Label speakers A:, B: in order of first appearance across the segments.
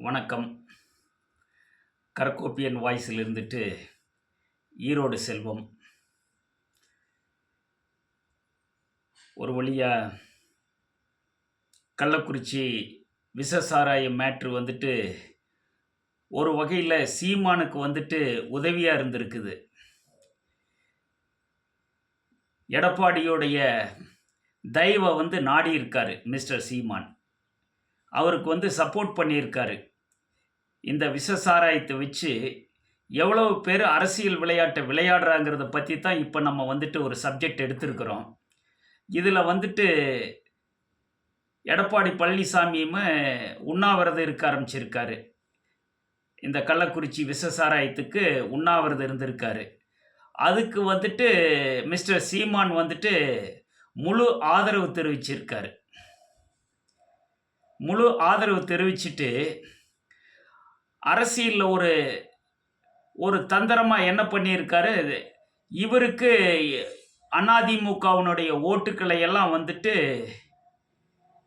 A: வணக்கம். கரக்கோப்பியன் வாய்ஸில் இருந்துட்டு ஈரோடு செல்வம். ஒரு வழியாக கள்ளக்குறிச்சி விசசாராய மேட்ரு வந்துட்டு ஒரு வகையில் சீமானுக்கு வந்துட்டு உதவியாக இருந்திருக்குது. எடப்பாடியோடைய தயவை வந்து நாடி இருக்கார் மிஸ்டர் சீமான். அவருக்கு வந்து சப்போர்ட் பண்ணியிருக்காரு. இந்த விஷசாராயத்தை வச்சு எவ்வளவு பேர் அரசியல் விளையாட்டை விளையாடுறாங்கிறத பற்றி தான் இப்போ நம்ம வந்துட்டு ஒரு சப்ஜெக்ட் எடுத்திருக்கிறோம். இதில் வந்துட்டு எடப்பாடி பழனிசாமியும் உண்ணாவிரதம் இருக்க ஆரம்பிச்சிருக்காரு. இந்த கள்ளக்குறிச்சி விசசாராயத்துக்கு உண்ணாவிரதம் இருந்திருக்காரு. அதுக்கு வந்துட்டு மிஸ்டர் சீமான் வந்துட்டு முழு ஆதரவு தெரிவிச்சிருக்காரு. முழு ஆதரவு தெரிவிச்சிட்டு அரசியலில் ஒரு ஒரு தந்திரமாக என்ன பண்ணியிருக்காரு? இவருக்கு அதிமுகவினுடைய ஓட்டுக்களை எல்லாம் வந்துட்டு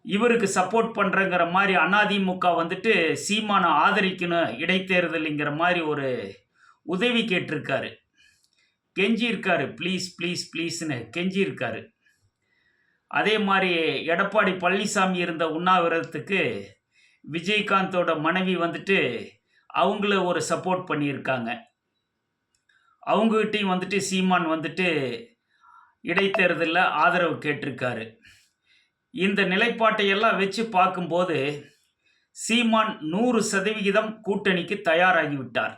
A: இவருக்கு சப்போர்ட் பண்ணுறங்கிற மாதிரி அதிமுக வந்துட்டு சீமானை ஆதரிக்கணும் இடைத்தேர்தலுங்கிற மாதிரி ஒரு உதவி கேட்டிருக்காரு. கெஞ்சியிருக்காரு ப்ளீஸ் ப்ளீஸ் ப்ளீஸ்னு கெஞ்சியிருக்காரு. அதே மாதிரி எடப்பாடி பழனிசாமி இருந்த உண்ணாவிரதத்துக்கு விஜயகாந்தோட மனைவி வந்துட்டு அவங்கள ஒரு சப்போர்ட் பண்ணியிருக்காங்க. அவங்ககிட்டையும் வந்துட்டு சீமான் வந்துட்டு இடைத்தேர்தலில் ஆதரவு கேட்டிருக்காரு. இந்த நிலைப்பாட்டையெல்லாம் வச்சு பார்க்கும்போது சீமான் நூறு சதவிகிதம் கூட்டணிக்கு தயாராகிவிட்டார்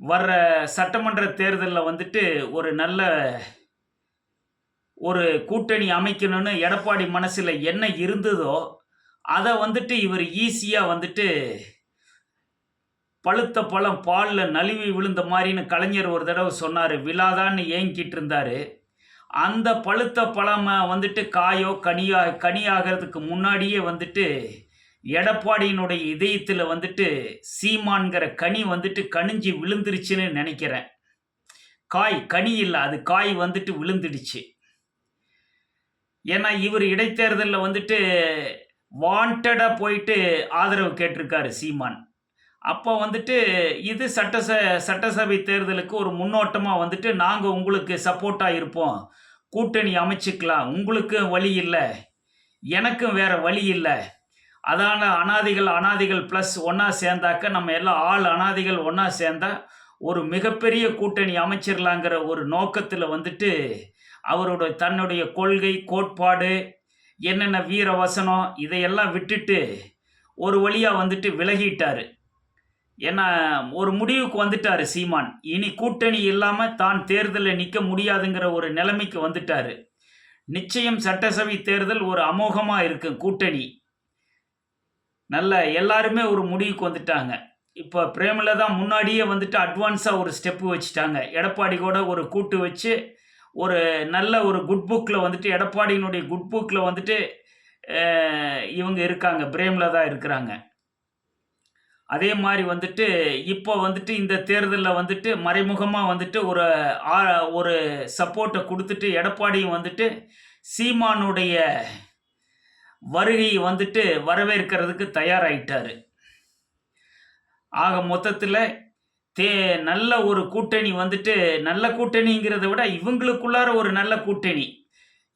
A: வர்ற சட்டமன்ற தேர்தலில் வந்துட்டு ஒரு நல்ல ஒரு கூட்டணி அமைக்கணும்னு எடப்பாடி மனசில் என்ன இருந்ததோ அதை வந்துட்டு இவர் ஈஸியாக வந்துட்டு பழுத்த பழம் பாலில் நழுவி விழுந்த மாதிரின்னு கலைஞர் ஒரு தடவை சொன்னார் விழாதான்னு ஏங்கிட்டு இருந்தார். அந்த பழுத்த பழமை வந்துட்டு காயோ கனியா கனியாகிறதுக்கு முன்னாடியே வந்துட்டு எடப்பாடியினுடைய இதயத்தில் வந்துட்டு சீமான்கிற கனி வந்துட்டு கனிஞ்சு விழுந்துருச்சுன்னு நினைக்கிறேன். காய் கனி இல்லை அது காய் வந்துட்டு விழுந்துடுச்சு. ஏன்னா இவர் இடைத்தேர்தலில் வந்துட்டு வாண்டடாக போயிட்டு ஆதரவு கேட்டிருக்காரு சீமான். அப்போ வந்துட்டு இது சட்டச சட்டசபை தேர்தலுக்கு ஒரு முன்னோட்டமாக வந்துட்டு நாங்கள் உங்களுக்கு சப்போர்ட்டாக இருப்போம். கூட்டணி அமைச்சிக்கலாம். உங்களுக்கும் வழி இல்லை. எனக்கும் வேறு வழி இல்லை. அதான அனாதிகள் அனாதிகள் ப்ளஸ் ஒன்றா சேர்ந்தாக்க நம்ம எல்லாம் ஆள் அனாதிகள் ஒன்றா சேர்ந்தா ஒரு மிகப்பெரிய கூட்டணி அமைச்சிடலாங்கிற ஒரு நோக்கத்தில் வந்துட்டு அவருடைய தன்னுடைய கொள்கை கோட்பாடு என்னென்ன வீர வசனம் இதையெல்லாம் விட்டுட்டு ஒரு வழியாக வந்துட்டு விலகிட்டார். ஏன்னா ஒரு முடிவுக்கு வந்துட்டார் சீமான். இனி கூட்டணி இல்லாமல் தான் தேர்தலில் நிற்க முடியாதுங்கிற ஒரு நிலைமைக்கு வந்துட்டார். நிச்சயம் சட்டசபை தேர்தல் ஒரு அமோகமாக இருக்கும் கூட்டணி. நல்ல எல்லாருமே ஒரு முடிவுக்கு வந்துட்டாங்க. இப்போ பிரேமில் தான் முன்னாடியே வந்துட்டு அட்வான்ஸாக ஒரு ஸ்டெப்பு வச்சுட்டாங்க. எடப்பாடி கூட ஒரு கூட்டு வச்சு ஒரு நல்ல ஒரு குட் புக்கில் வந்துட்டு எடப்பாடியினுடைய குட் புக்கில் வந்துட்டு இவங்க இருக்காங்க. பிரேமில் தான் இருக்கிறாங்க. அதே மாதிரி வந்துட்டு இப்போ வந்துட்டு இந்த தேர்தலில் வந்துட்டு மறைமுகமாக வந்துட்டு ஒரு ஆ ஒரு சப்போர்ட்டை கொடுத்துட்டு எடப்பாடியும் வந்துட்டு சீமானுடைய வருகையை வந்துட்டு வரவேற்கிறதுக்கு தயாராகிட்டார் ஆக மொத்தத்தில் தே நல்ல ஒரு கூட்டணி வந்துட்டு நல்ல கூட்டணிங்கிறத விட இவங்களுக்குள்ளார ஒரு நல்ல கூட்டணி.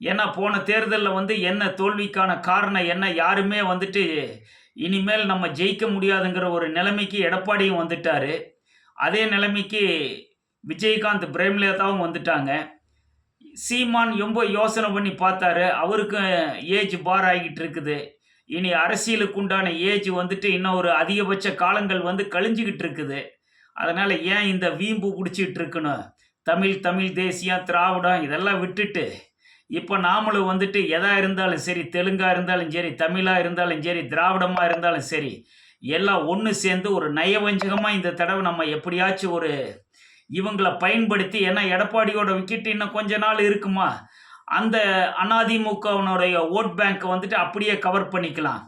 A: ஏன்னா போன தேர்தலில் வந்து என்ன தோல்விக்கான காரணம் என்ன யாருமே வந்துட்டு இனிமேல் நம்ம ஜெயிக்க முடியாதுங்கிற ஒரு நிலைமைக்கு எடப்பாடியும் வந்துட்டார். அதே நிலைமைக்கு விஜயகாந்த் பிரேம்லேதாவும் வந்துட்டாங்க. சீமான் ரொம்ப யோசனை பண்ணி பார்த்தாரு. அவருக்கும் ஏஜ் பார் ஆகிட்டு இருக்குது. இனி அரசியலுக்கு உண்டான ஏஜ் வந்துட்டு இன்னும் ஒரு அதிகபட்ச காலங்கள் வந்து கழிஞ்சிக்கிட்டு இருக்குது. அதனால் ஏன் இந்த வீம்பு பிடிச்சிட்டு இருக்கணும் தமிழ் தமிழ் தேசியம் திராவிடம் இதெல்லாம் விட்டுட்டு இப்போ நாமளும் வந்துட்டு எதா இருந்தாலும் சரி தெலுங்காக இருந்தாலும் சரி தமிழாக இருந்தாலும் சரி திராவிடமாக இருந்தாலும் சரி எல்லாம் ஒன்று சேர்ந்து ஒரு நயவஞ்சகமாக இந்த தடவை நம்ம எப்படியாச்சும் ஒரு இவங்களை பயன்படுத்தி ஏன்னா எடப்பாடியோட விக்கெட் இன்னும் கொஞ்ச நாள் இருக்குமா? அந்த அதிமுகவினுடைய ஓட் பேங்க்கை வந்துட்டு அப்படியே கவர் பண்ணிக்கலாம்.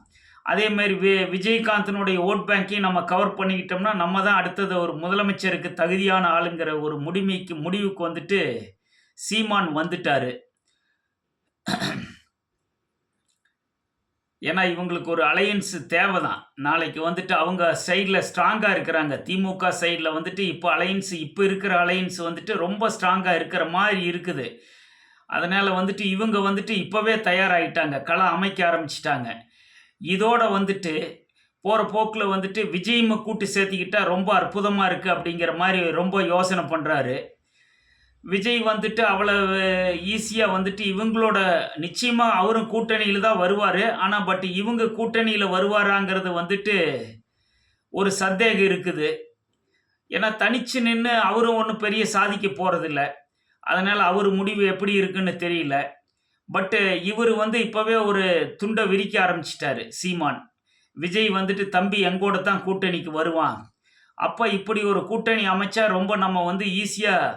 A: அதே மாதிரி வி விஜயகாந்தனுடைய ஓட் பேங்க்கையும் நம்ம கவர் பண்ணிக்கிட்டோம்னா நம்ம தான் அடுத்தது ஒரு முதலமைச்சருக்கு தகுதியான ஆளுங்கிற ஒரு முடிமைக்கு முடிவுக்கு வந்துட்டு சீமான் வந்துட்டார். ஏன்னா இவங்களுக்கு ஒரு அலையன்ஸ் தேவை தான் நாளைக்கு வந்துட்டு அவங்க சைடில் ஸ்ட்ராங்காக இருக்கிறாங்க. திமுக சைடில் வந்துட்டு இப்போ அலையன்ஸ் இப்போ இருக்கிற அலையன்ஸ் வந்துட்டு ரொம்ப ஸ்ட்ராங்காக இருக்கிற மாதிரி இருக்குது. அதனால் வந்துட்டு இவங்க வந்துட்டு இப்போவே தயாராகிட்டாங்க களை அமைக்க ஆரம்பிச்சிட்டாங்க. இதோட வந்துட்டு போகிற போக்கில் வந்துட்டு விஜயமை கூட்டு சேர்த்திக்கிட்டால் ரொம்ப அற்புதமாக இருக்குது அப்படிங்கிற மாதிரி ரொம்ப யோசனை பண்ணுறாரு விஜய் வந்துட்டு அவ்வளவு ஈஸியாக வந்துட்டு இவங்களோட நிச்சயமாக அவரும் கூட்டணியில் தான் வருவார். ஆனால் பட் இவங்க கூட்டணியில் வருவாராங்கிறது வந்துட்டு ஒரு சந்தேகம் இருக்குது. ஏன்னா தனிச்சு நின்று அவரும் ஒன்றும் பெரிய சாதிக்க போகிறதில்ல அதனால் அவர் முடிவு எப்படி இருக்குன்னு தெரியல. பட்டு இவர் வந்து இப்போவே ஒரு துண்டை விரிக்க ஆரம்பிச்சிட்டாரு சீமான். விஜய் வந்துட்டு தம்பி எங்கூட தான் கூட்டணிக்கு வருவான். அப்போ இப்படி ஒரு கூட்டணி அமைச்சா ரொம்ப நம்ம வந்து ஈஸியாக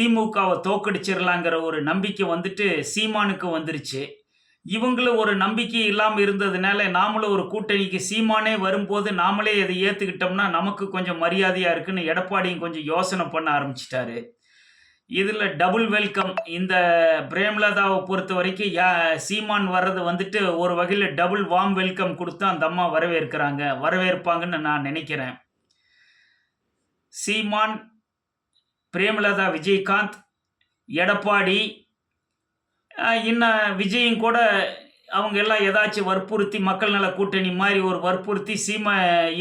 A: திமுகவை தோக்கடிச்சிடலாங்கிற ஒரு நம்பிக்கை வந்துட்டு சீமானுக்கு வந்துருச்சு. இவங்களும் ஒரு நம்பிக்கை இல்லாமல் இருந்ததுனால நாமளும் ஒரு கூட்டணிக்கு சீமானே வரும்போது நாமளே அதை ஏற்றுக்கிட்டோம்னா நமக்கு கொஞ்சம் மரியாதையாக இருக்குன்னு எடப்பாடியும் கொஞ்சம் யோசனை பண்ண ஆரம்பிச்சிட்டாரு. இதில் டபுள் வெல்கம். இந்த பிரேம்லதாவை பொறுத்த வரைக்கும் யா சீமான் வர்றது வந்துட்டு ஒரு வகையில் டபுள் வார்ம் வெல்கம் கொடுத்து அந்த அம்மா வரவேற்கிறாங்க. வரவேற்பாங்கன்னு நான் நினைக்கிறேன். சீமான் பிரேமலதா விஜயகாந்த் எடப்பாடி இன்னும் விஜயும் கூட அவங்க எல்லாம் ஏதாச்சும் வற்புறுத்தி மக்கள் நல கூட்டணி மாதிரி ஒரு வற்புறுத்தி சீம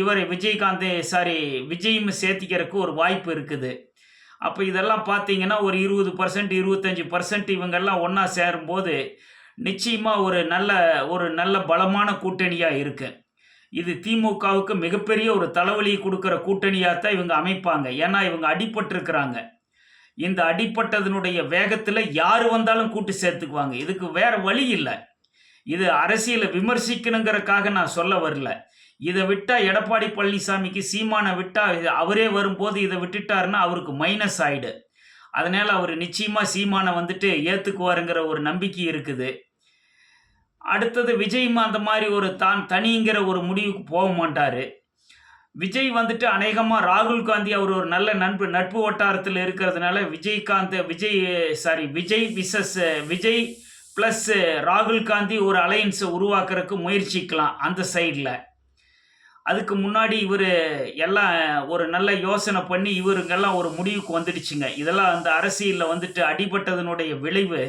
A: இவரை விஜயகாந்த் சாரி விஜயும் சேர்த்திக்கிறதுக்கு ஒரு வாய்ப்பு இருக்குது. அப்போ இதெல்லாம் பார்த்தீங்கன்னா ஒரு இருபது பர்சன்ட் இருபத்தஞ்சி பர்சன்ட் இவங்கெல்லாம் ஒன்றா சேரும்போது நிச்சயமாக ஒரு நல்ல ஒரு நல்ல பலமான கூட்டணியாக இருக்கு. இது திமுகவுக்கு மிகப்பெரிய ஒரு தலைவலியை கொடுக்குற கூட்டணியாக தான் இவங்க அமைப்பாங்க. ஏன்னா இவங்க அடிபட்டிருக்கிறாங்க. இந்த அடிப்பட்டதனுடைய வேகத்தில் யார் வந்தாலும் கூட்டு சேர்த்துக்குவாங்க. இதுக்கு வேற வழி இல்லை. இது அரசியலை விமர்சிக்கணுங்கிறக்காக நான் சொல்ல வரல. இதை விட்டால் எடப்பாடி பழனிசாமிக்கு சீமானை விட்டால் இது அவரே வரும்போது இதை விட்டுட்டாருன்னா அவருக்கு மைனஸ் ஆயிடு. அதனால் அவர் நிச்சயமாக சீமானை வந்துட்டு ஏற்றுக்குவாருங்கிற ஒரு நம்பிக்கை இருக்குது. அடுத்தது விஜயும் அந்த மாதிரி ஒரு தான் தனிங்கிற ஒரு முடிவுக்கு போக மாட்டார். விஜய் வந்துட்டு அநேகமாக ராகுல் காந்தி அவர் ஒரு நல்ல நட்பு நட்பு வட்டாரத்தில் இருக்கிறதுனால Vijayakanth Vijay sorry Vijay versus Vijay plus ராகுல் காந்தி ஒரு அலையன்ஸை உருவாக்குறதுக்கு முயற்சிக்கலாம் அந்த சைடில் அதுக்கு முன்னாடி இவர் எல்லாம் ஒரு நல்ல யோசனை பண்ணி இவருங்கெல்லாம் ஒரு முடிவுக்கு வந்துடுச்சுங்க. இதெல்லாம் அந்த அரசியலில் வந்துட்டு அடிபட்டதனுடைய விளைவு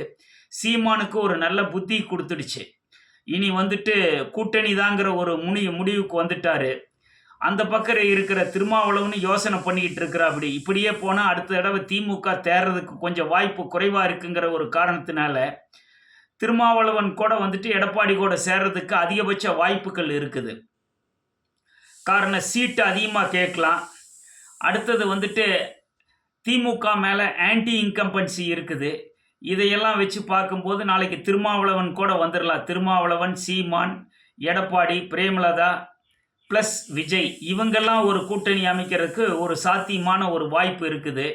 A: சீமானுக்கு ஒரு நல்ல புத்தி கொடுத்துடுச்சு. இனி வந்துட்டு கூட்டணி தாங்கிற ஒரு முனி முடிவுக்கு வந்துட்டாரு. அந்த பக்கம் இருக்கிற திருமாவளவன் யோசனை பண்ணிக்கிட்டு இருக்கிறா அப்படி இப்படியே போனால் அடுத்த தடவை திமுக தேர்றதுக்கு கொஞ்சம் வாய்ப்பு குறைவாக இருக்குங்கிற ஒரு காரணத்தினால திருமாவளவன் கூட வந்துட்டு எடப்பாடி கூட சேர்றதுக்கு அதிகபட்ச வாய்ப்புகள் இருக்குது. காரணம் சீட்டு அதிகமாக கேட்கலாம். அடுத்தது வந்துட்டு திமுக மேலே ஆன்டி இன்கம்பன்சி இருக்குது. இதையெல்லாம் வச்சு பார்க்கும்போது நாளைக்கு திருமாவளவன் கூட வந்துடலாம் திருமாவளவன் சீமான் எடப்பாடி பிரேமலதா ப்ளஸ் விஜய். இவங்கெல்லாம் ஒரு கூட்டணி அமைக்கிறதுக்கு ஒரு சாத்தியமான ஒரு வாய்ப்பு இருக்குது.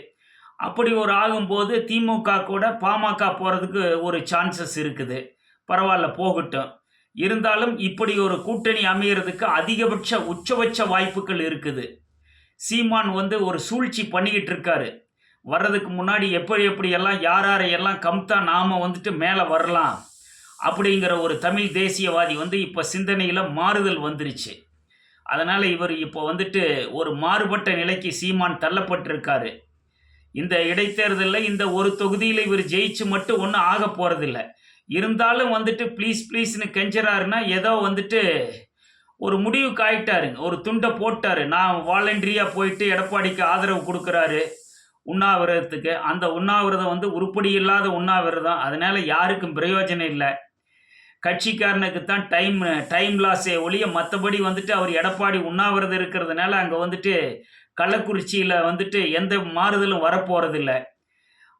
A: அப்படி ஒரு ஆகும்போது திமுக கூட பாமக போகிறதுக்கு ஒரு சான்சஸ் இருக்குது. பரவாயில்ல போகட்டும். இருந்தாலும் இப்படி ஒரு கூட்டணி அமைகிறதுக்கு அதிகபட்ச உச்சபட்ச வாய்ப்புகள் இருக்குது. சீமான் வந்து ஒரு சூழ்ச்சி பண்ணிக்கிட்டு இருக்காரு. வர்றதுக்கு முன்னாடி எப்படி எப்படி எல்லாம் யார் யாரையெல்லாம் கம்தா நாம வந்துட்டு மேலே வரலாம். அப்படிங்கிற ஒரு தமிழ் தேசியவாதி வந்து இப்போ சிந்தனையில் மாறுதல் வந்துருச்சு. அதனால் இவர் இப்போ வந்துட்டு ஒரு மாறுபட்ட நிலைக்கு சீமான் தள்ளப்பட்டிருக்காரு. இந்த இடைத்தேர்தலில் இந்த ஒரு தொகுதியில் இவர் ஜெயிச்சு மட்டும் ஒன்றும் ஆக போகிறதில்ல இருந்தாலும் வந்துட்டு ப்ளீஸ் ப்ளீஸ்னு கெஞ்சுறாருன்னா ஏதோ வந்துட்டு ஒரு முடிவுக்கு ஆயிட்டாருங்க. ஒரு துண்டை போட்டாரு. நான் வாலண்டரியாக போயிட்டு எடப்பாடிக்கு ஆதரவு கொடுக்குறாரு. உண்ணாவிரதத்துக்கு அந்த உண்ணாவிரதம் வந்து உருப்படி இல்லாத உண்ணாவிரதம். அதனால் யாருக்கும் பிரயோஜனம் இல்லை. கட்சிக்காரனுக்கு தான் டைம் டைம் லாஸே ஒழிய மற்றபடி வந்துட்டு அவர் எடப்பாடி உண்ணாவிரதம் இருக்கிறதுனால அங்கே வந்துட்டு கள்ளக்குறிச்சியில் வந்துட்டு எந்த மாறுதலும் வரப்போகிறதில்ல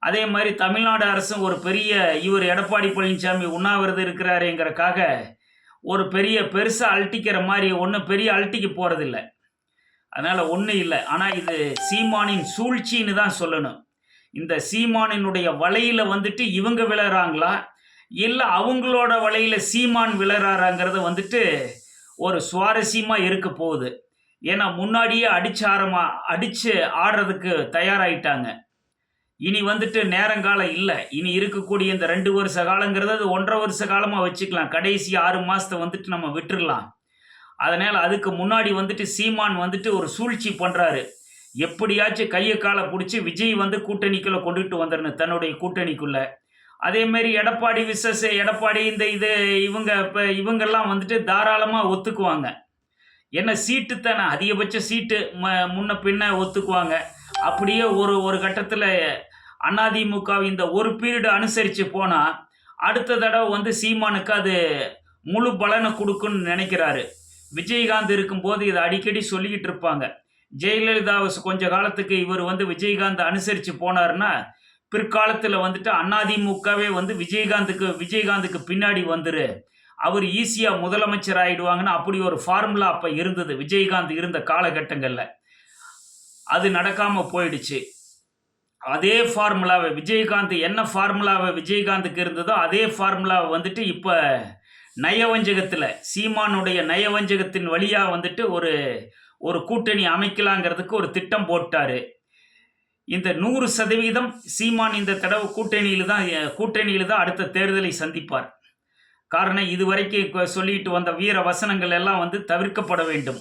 A: அதே மாதிரி தமிழ்நாடு அரசும் ஒரு பெரிய இவர் எடப்பாடி பழனிசாமி உண்ணாவிரதம் இருக்கிறாருங்கிறக்காக ஒரு பெரிய பெருசாக அழட்டிக்கிற மாதிரி ஒன்றும் பெரிய அழட்டிக்கு போகிறதில்ல அதனால் ஒன்றும் இல்லை. ஆனால் இது சீமானின் சூழ்ச்சின்னு தான் சொல்லணும். இந்த சீமானினுடைய வலையில் வந்துட்டு இவங்க விழறாங்களா இல்லை அவங்களோட வலையில் சீமான் விழறாராங்கிறது வந்துட்டு ஒரு சுவாரஸ்யமாக இருக்க போகுது. ஏன்னா முன்னாடியே அடிச்சு ஆரமா அடித்து ஆடுறதுக்கு தயாராகிட்டாங்க இனி வந்துட்டு நேரங்காலம் இல்லை. இனி இருக்கக்கூடிய இந்த ரெண்டு வருஷ காலங்கிறது அது ஒன்றரை வருஷ காலமாக வச்சுக்கலாம். கடைசி ஆறு மாதத்தை வந்துட்டு நம்ம விட்டுடலாம் அதனால் அதுக்கு முன்னாடி வந்துட்டு சீமான் வந்துட்டு ஒரு சூழ்ச்சி பண்ணுறாரு எப்படியாச்சும் கையை காலை பிடிச்சி விஜய் வந்து கூட்டணிக்குள்ளே கொண்டுகிட்டு வந்துடணும் தன்னுடைய கூட்டணிக்குள்ளே. அதேமாரி எடப்பாடி விசஸ் எடப்பாடி இந்த இது இவங்க இப்போ இவங்கெல்லாம் வந்துட்டு தாராளமாக ஒத்துக்குவாங்க. என்ன சீட்டு தானே அதிகபட்ச சீட்டு ம முன்ன பின்ன ஒத்துக்குவாங்க. அப்படியே ஒரு ஒரு கட்டத்தில் அதிமுக இந்த ஒரு பீரியடு அனுசரித்து போனால் அடுத்த தடவை வந்து சீமானுக்கு அது முழு பலனை கொடுக்குன்னு நினைக்கிறாரு. விஜயகாந்த் இருக்கும்போது இதை அடிக்கடி சொல்லிக்கிட்டு இருப்பாங்க. ஜெயலலிதாவை கொஞ்ச காலத்துக்கு இவர் வந்து விஜயகாந்த் அனுசரித்து போனாருன்னா பிற்காலத்தில் வந்துட்டு அண்ணாதிமுகவே வந்து விஜயகாந்துக்கு விஜயகாந்துக்கு பின்னாடி வந்துரு. அவர் ஈஸியாக முதலமைச்சர் ஆகிடுவாங்கன்னு அப்படி ஒரு ஃபார்முலா அப்போ இருந்தது. விஜயகாந்த் இருந்த காலகட்டங்களில். அது நடக்காமல் போயிடுச்சு. அதே ஃபார்முலாவை விஜயகாந்த் என்ன ஃபார்முலாவை விஜயகாந்துக்கு இருந்ததோ அதே ஃபார்முலாவை வந்துட்டு இப்போ நயவஞ்சகத்தில் சீமானுடைய நயவஞ்சகத்தின் வழியாக வந்துட்டு ஒரு ஒரு கூட்டணி அமைக்கலாங்கிறதுக்கு ஒரு திட்டம் போட்டார். இந்த நூறு சதவீதம் சீமான் இந்த தடவை கூட்டணியில் தான் கூட்டணியில் தான் அடுத்த தேர்தலை சந்திப்பார். காரணம் இதுவரைக்கும் சொல்லிட்டு வந்த வீர வசனங்கள் எல்லாம் வந்து தவிர்க்கப்பட வேண்டும்.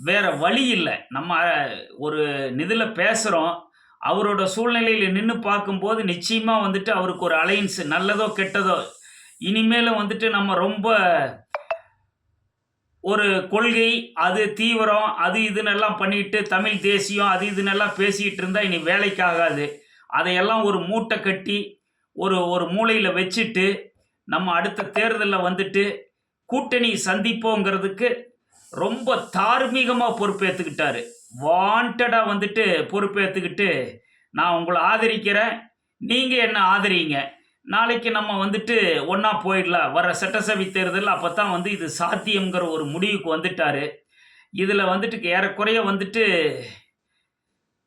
A: வேற வழி இல்லை. நம்ம ஒரு நிதில் பேசுகிறோம் அவரோட சூழ்நிலையில் நின்று பார்க்கும்போது நிச்சயமாக வந்துட்டு அவருக்கு ஒரு அலையன்ஸ் நல்லதோ கெட்டதோ இனிமேலும் வந்துட்டு நம்ம ரொம்ப ஒரு கொள்கை அது தீவிரம் அது இதுன்னெல்லாம் பண்ணிட்டு தமிழ் தேசியம் அது இதுன்னெல்லாம் பேசிக்கிட்டு இருந்தால் இனி வேலைக்கு ஆகாது. அதையெல்லாம் ஒரு மூட்டை கட்டி ஒரு ஒரு மூலையில் வச்சுட்டு நம்ம அடுத்த தேர்தலில் வந்துட்டு கூட்டணி சந்திப்போங்கிறதுக்கு ரொம்ப தார்மீகமாக பொறுப்பேற்றுக்கிட்டாரு வாண்டடாக வந்துட்டு பொறுப்பேற்றுக்கிட்டு நான் உங்களை ஆதரிக்கிறேன். நீங்கள் என்ன ஆதரிங்க? நாளைக்கு நம்ம வந்துட்டு ஒன்றா போயிடலாம். வர சட்டசபை தேர்தல் அப்போ தான் வந்து இது சாத்தியங்கிற ஒரு முடிவுக்கு வந்துட்டாரு. இதில் வந்துட்டு ஏறக்குறைய வந்துட்டு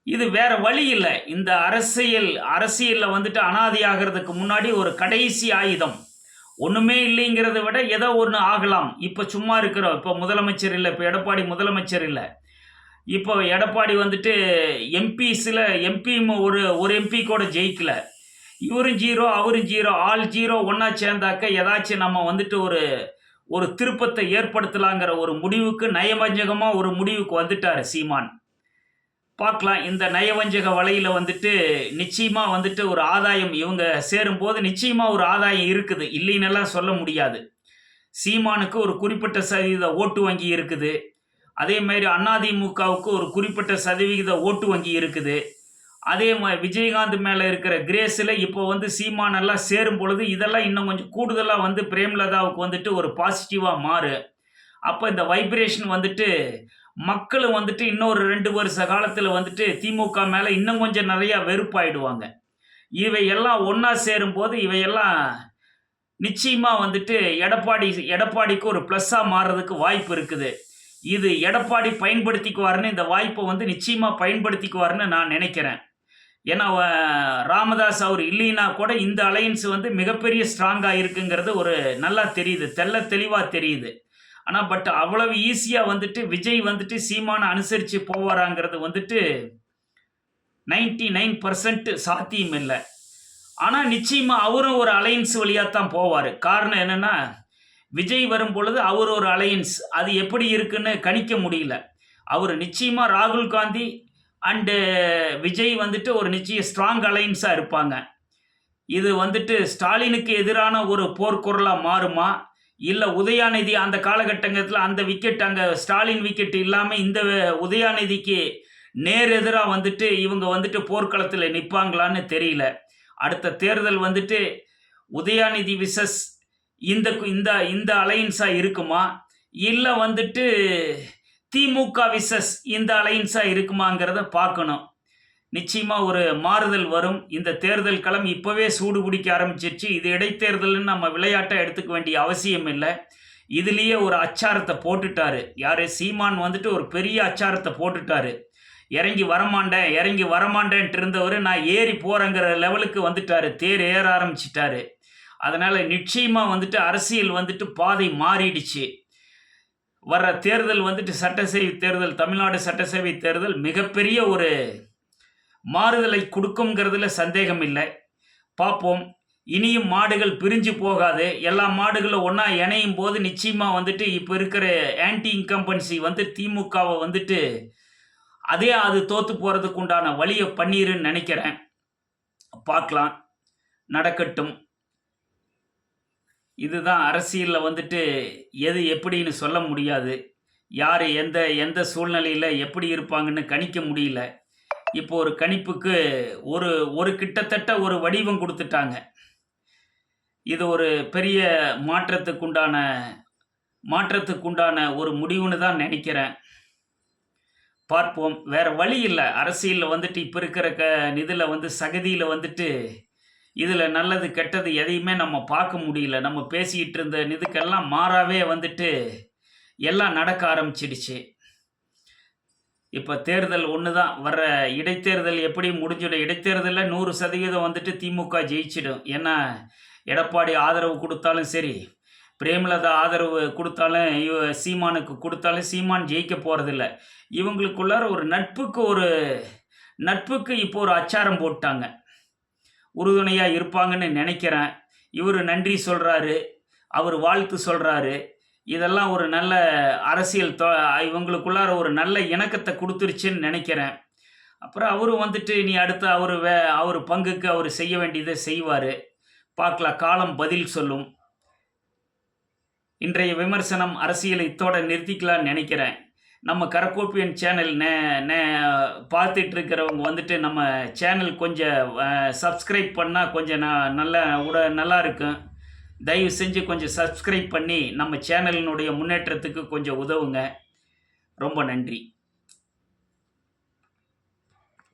A: இது வேற வழி இல்லை. இந்த அரசியல் அரசியலில் வந்துட்டு அனாதையாகிறதுக்கு முன்னாடி ஒரு கடைசி ஆயுதம். ஒன்றுமே இல்லைங்கிறத விட ஏதோ ஒன்று ஆகலாம். இப்போ சும்மா இருக்கிறோம். இப்போ முதலமைச்சர் இல்லை. இப்போ எடப்பாடி முதலமைச்சர் இல்லை. இப்போ எடப்பாடி வந்துட்டு எம்பிஸில் எம்பி ஒரு ஒரு எம்பி கூட ஜெயிக்கலை. இவரும் ஜீரோ அவரும் ஜீரோ ஆல் ஜீரோ ஒன்றா சேர்ந்தாக்க ஏதாச்சும் நம்ம வந்துட்டு ஒரு ஒரு திருப்பத்தை ஏற்படுத்தலாங்கிற ஒரு முடிவுக்கு நயவஞ்சகமாக ஒரு முடிவுக்கு வந்துட்டார் சீமான். பார்க்கலாம் இந்த நயவஞ்சக வலையில் வந்துட்டு நிச்சயமாக வந்துட்டு ஒரு ஆதாயம் இவங்க சேரும்போது நிச்சயமாக ஒரு ஆதாயம் இருக்குது. இல்லைன்னெல்லாம் சொல்ல முடியாது. சீமானுக்கு ஒரு குறிப்பிட்ட சதவீத ஓட்டு வங்கி இருக்குது. அதே மாதிரி அதிமுகவுக்கு ஒரு குறிப்பிட்ட சதவிகித ஓட்டு வங்கி இருக்குது. அதே மாதிரி விஜயகாந்த் மேலே இருக்கிற கிரேஸில் இப்போ வந்து சீமான் எல்லாம் சேரும் பொழுது இதெல்லாம் இன்னும் கொஞ்சம் கூடுதலாக வந்து பிரேம்லதாவுக்கு வந்துட்டு ஒரு பாசிட்டிவாக மாறு. அப்போ இந்த வைப்ரேஷன் வந்துட்டு மக்களும் வந்துட்டு இன்னொரு ரெண்டு வருஷ காலத்தில் வந்துட்டு திமுக மேலே இன்னும் கொஞ்சம் நிறையா வெறுப்பாயிடுவாங்க. இவையெல்லாம் ஒன்றா சேரும்போது இவையெல்லாம் நிச்சயமாக வந்துட்டு எடப்பாடி எடப்பாடிக்கு ஒரு ப்ளஸ்ஸாக மாறுறதுக்கு வாய்ப்பு இருக்குது. இது எடப்பாடி பயன்படுத்திக்குவாருன்னு இந்த வாய்ப்பை வந்து நிச்சயமாக பயன்படுத்திக்குவாருன்னு நான் நினைக்கிறேன். ஏன்னா ராமதாஸ் அவர் இல்லைன்னா கூட இந்த அலையன்ஸ் வந்து மிகப்பெரிய ஸ்ட்ராங்காக இருக்குங்கிறது ஒரு நல்லா தெரியுது. தெள்ள தெளிவாக தெரியுது. ஆனால் பட் அவ்வளவு ஈஸியாக வந்துட்டு விஜய் வந்துட்டு சீமானை அனுசரித்து போவாராங்கிறது வந்துட்டு நைன்டி நைன் பர்சன்ட் சாத்தியம் இல்லை. ஆனால் நிச்சயமாக அவரும் ஒரு அலையன்ஸ் வழியாக தான் போவார். காரணம் என்னென்னா விஜய் வரும் பொழுது அவர் ஒரு அலையன்ஸ். அது எப்படி இருக்குன்னு கணிக்க முடியல. அவர் நிச்சயமாக ராகுல் காந்தி அண்டு uh, விஜய் வந்துட்டு ஒரு நிச்சய ஸ்ட்ராங் அலைன்ஸாக இருப்பாங்க. இது வந்துட்டு ஸ்டாலினுக்கு எதிரான ஒரு போர்க்குரலாக மாறுமா? இல்லை உதயாநிதி அந்த காலகட்டங்கத்தில் அந்த விக்கெட் அங்கே ஸ்டாலின் விக்கெட் இல்லாமல் இந்த உதயாநிதிக்கு நேர் எதிராக வந்துட்டு இவங்க வந்துட்டு போர்க்களத்தில் நிற்பாங்களான்னு தெரியல. அடுத்த தேர்தல் வந்துட்டு உதயாநிதி விசஸ் இந்த இந்த இந்த அலையன்ஸாக இருக்குமா? இல்லை வந்துட்டு திமுக விசஸ் இந்த அலைன்ஸாக இருக்குமாங்கிறத பார்க்கணும். நிச்சயமாக ஒரு மாறுதல் வரும். இந்த தேர்தல் களம் இப்போவே சூடு பிடிக்க ஆரம்பிச்சிருச்சு. இது இடைத்தேர்தல்னு நம்ம விளையாட்டை எடுத்துக்க வேண்டிய அவசியம் இல்லை. இதுலேயே ஒரு அச்சாரத்தை போட்டுட்டாரு. யார்? சீமான் வந்துட்டு ஒரு பெரிய அச்சாரத்தை போட்டுட்டாரு. இறங்கி வரமாண்டேன் இறங்கி வரமாண்டேன்ட்டு இருந்தவர் நான் ஏறி போகிறேங்கிற லெவலுக்கு வந்துட்டார். தேர் ஏற ஆரம்பிச்சிட்டாரு. அதனால் நிச்சயமாக வந்துட்டு அரசியல் வந்துட்டு பாதை மாறிடுச்சு. வர்ற தேர்தல் வந்துட்டு சட்டசேவை தேர்தல் தமிழ்நாடு சட்டசேவை தேர்தல் மிகப்பெரிய ஒரு மாறுதலை கொடுக்குங்கிறதுல சந்தேகம் இல்லை. பார்ப்போம். இனியும் மாடுகள் பிரிஞ்சு போகாது. எல்லா மாடுகளும் ஒன்றா இணையும் போது நிச்சயமாக வந்துட்டு இப்போ இருக்கிற ஆன்டி இன்கம்பன்சி வந்து திமுகவை வந்துட்டு அதே அது தோற்று போகிறதுக்கு உண்டான வழியை பண்ணிருன்னு நினைக்கிறேன். பார்க்கலாம். நடக்கட்டும். இதுதான் அரசியலில் வந்துட்டு எது எப்படின்னு சொல்ல முடியாது. யார் எந்த எந்த சூழ்நிலையில் எப்படி இருப்பாங்கன்னு கணிக்க முடியல. இப்போ ஒரு கணிப்புக்கு ஒரு ஒரு கிட்டத்தட்ட ஒரு வடிவம் கொடுத்துட்டாங்க. இது ஒரு பெரிய மாற்றத்துக்குண்டான மாற்றத்துக்குண்டான ஒரு முடிவுன்னு தான் நினைக்கிறேன். பார்ப்போம். வேறு வழி இல்லை. அரசியலில் வந்துட்டு இப்போ இருக்கிற க இதில் வந்து சகதியில் வந்துட்டு இதில் நல்லது கெட்டது எதையுமே நம்ம பார்க்க முடியல. நம்ம பேசிக்கிட்டு இருந்த இதுக்கெல்லாம் மாறாவே வந்துட்டு எல்லாம் நடக்க ஆரம்பிச்சிடுச்சு. இப்போ தேர்தல் ஒன்று தான் வர்ற இடைத்தேர்தல் எப்படி முடிஞ்சிடும். இடைத்தேர்தலில் நூறு சதவீதம் வந்துட்டு திமுக ஜெயிச்சிடும். ஏன்னா எடப்பாடி ஆதரவு கொடுத்தாலும் சரி பிரேமலதா ஆதரவு கொடுத்தாலும் இவ சீமானுக்கு கொடுத்தாலும் சீமான் ஜெயிக்க போகிறதில்ல இவங்களுக்குள்ளார ஒரு நட்புக்கு ஒரு நட்புக்கு இப்போ ஒரு அச்சாரம் போட்டாங்க. உறுதுணையாக இருப்பாங்கன்னு நினைக்கிறேன். இவர் நன்றி சொல்கிறாரு அவர் வாழ்த்து சொல்கிறாரு இதெல்லாம் ஒரு நல்ல அரசியல் தொ இவங்களுக்குள்ளார ஒரு நல்ல இணக்கத்தை கொடுத்துருச்சுன்னு நினைக்கிறேன். அப்புறம் அவரும் வந்துட்டு நீ அடுத்து அவர் வே அவர் பங்குக்கு அவர் செய்ய வேண்டியதை செய்வார். பார்க்கலாம். காலம் பதில் சொல்லும். இன்றைய விமர்சனம் அரசியலை இத்தோட நிறுத்திக்கலாம்னு நினைக்கிறேன். நம்ம கரக்கோப்பியன் சேனல் நே நே பார்த்துட்டு இருக்கிறவங்க வந்துட்டு நம்ம சேனல் கொஞ்சம் சப்ஸ்கிரைப் பண்ணால் கொஞ்சம் நான் நல்லா உட நல்லா இருக்கும் தயவு செஞ்சு கொஞ்சம் சப்ஸ்கிரைப் பண்ணி நம்ம சேனலினுடைய முன்னேற்றத்துக்கு கொஞ்சம் உதவுங்க. ரொம்ப நன்றி.